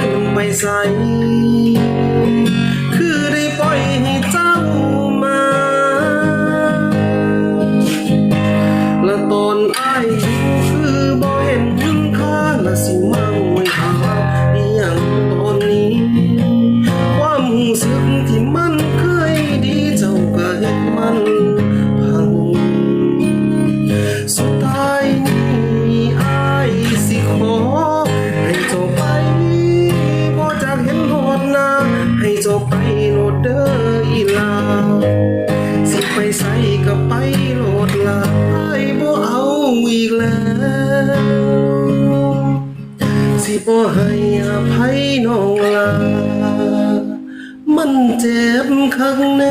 อยลงไใสคือได้ปล่อยให้เจ้ามา และตอนอายอยู่คือบ่เห็นคุณค่าและสิมั่งไม่หาอย่างตอนนี้ ความรู้สึกที่ ลาสิไปใส่ก็ไปโหลดลาไอ้บ่เอาอีกแล้ว สิบ่ให้อภัยน้องลา มันเจ็บข้างใน